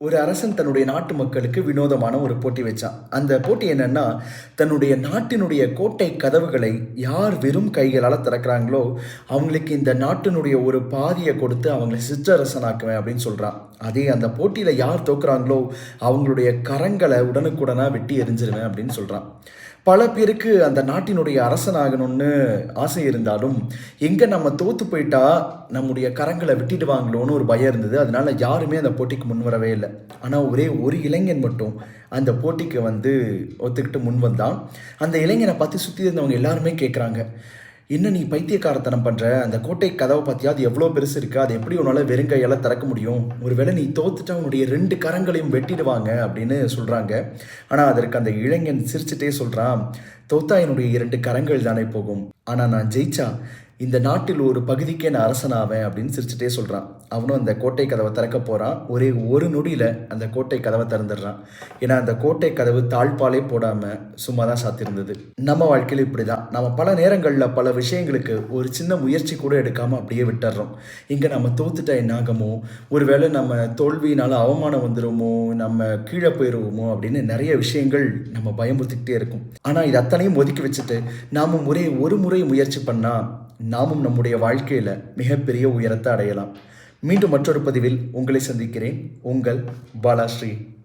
ஒரு அரசன் தன்னுடைய நாட்டு மக்களுக்கு வினோதமான ஒரு போட்டி வச்சான். அந்த போட்டி என்னன்னா தன்னுடைய நாட்டினுடைய கோட்டை கதவுகளை யார் வெறும் கைகளால் திறக்கிறாங்களோ அவங்களுக்கு இந்த நாட்டினுடைய ஒரு பாதியை கொடுத்து அவங்களை சிற்றரசனாக்குவேன் அப்படின்னு சொல்கிறான் அதே அந்த போட்டியில் யார் தோக்குறாங்களோ அவங்களுடைய கரங்களை உடனுக்குடனாக வெட்டி எரிஞ்சிருவேன் அப்படின்னு சொல்கிறான் பல பேருக்கு அந்த நாட்டினுடைய அரசனாகணும்னு ஆசை இருந்தாலும் எங்கே நம்ம தோத்து போயிட்டா நம்முடைய கரங்களை விட்டுடுவாங்களோன்னு ஒரு பயம் இருந்தது. அதனால யாருமே அந்த போட்டிக்கு முன் வரவே இல்லை. ஆனால் ஒரே ஒரு இளைஞன் மட்டும் அந்த போட்டிக்கு வந்து ஒத்துக்கிட்டு முன் வந்தான். அந்த இளைஞனை பார்த்து சுற்றி இருந்தவங்க எல்லாருமே கேட்குறாங்க என்ன நீ பைத்தியக்காரத்தனம் பண்ணுற அந்த கோட்டை கதவை பார்த்தியா அது எவ்வளோ பெருசு இருக்குது அது எப்படி உன்னால் வெறுங்கையால் திறக்க முடியும்? ஒருவேளை நீ தோத்துட்டா உன்னுடைய ரெண்டு கரங்களையும் வெட்டிடுவாங்க அப்படின்னு சொல்கிறாங்க ஆனால் அதற்கு அந்த இளைஞன் சிரிச்சுட்டே சொல்கிறான் தோத்தா என்னுடைய இரண்டு கரங்கள் தானே போகும். ஆனால் நான் ஜெயிச்சா இந்த நாட்டில் ஒரு பகுதிக்கே நான் அரசனாவேன் அப்படின்னு சிரிச்சுட்டே சொல்கிறான் அவனும் அந்த கோட்டை கதவை திறக்க போகிறான் ஒரே ஒரு நொடியில் அந்த கோட்டை கதவை திறந்துடுறான். ஏன்னா அந்த கோட்டை கதவு தாழ்பாலே போடாமல் சும்மா தான் சாத்திருந்தது நம்ம வாழ்க்கையில் இப்படி தான் நம்ம பல நேரங்களில் பல விஷயங்களுக்கு ஒரு சின்ன முயற்சி கூட எடுக்காமல் அப்படியே விட்டுறோம். இங்கே நம்ம தோத்துட்டா என்னாகமோ ஒருவேளை நம்ம தோல்வியினால் அவமானம் வந்துடுமோ நம்ம கீழே போயிடுவோமோ அப்படின்னு நிறைய விஷயங்கள் நம்ம பயமுறுத்திக்கிட்டே இருக்கும். ஆனால் இது அத்தனையும் ஒதுக்கி வச்சுட்டு நாம் ஒரே ஒரு முறை முயற்சி பண்ணால் நாமும் நம்முடைய வாழ்க்கையில் மிகப்பெரிய உயரத்தை அடையலாம். மீண்டும் மற்றொரு பதிவில் உங்களை சந்திக்கிறேன். உங்கள் பாலாஸ்ரீ.